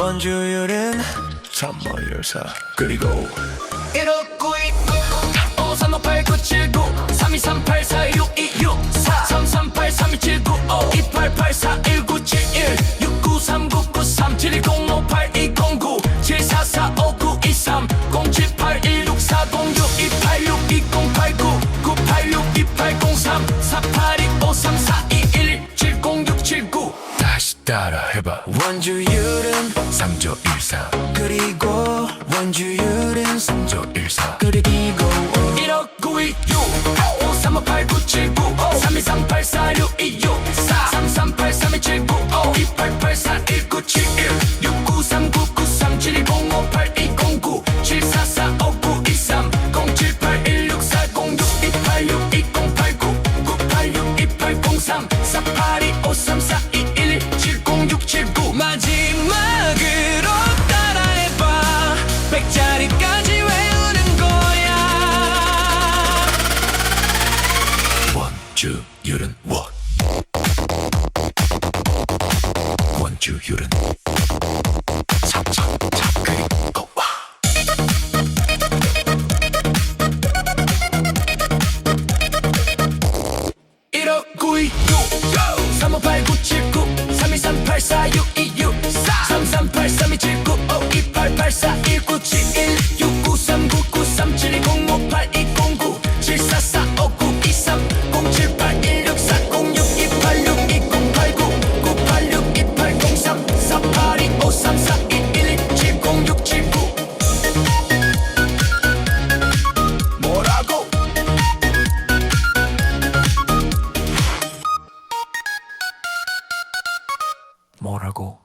원주율은 참모열사. 그리고 1592 5358 979 3238 따라 해봐. 원주율은 3조 14 그리고 원주율은 3조 14 그리고 15926 5358 979 3238 4626 3338 3279 2884 1971 6939 93 7105 8209 744 5923 078 1640 6286 2089 986 2803 482 5342 70679 마지막으로 따라해봐. 백자리까지 외우는 거야. 원주율은 원 원주율은 3조 4 뭐라고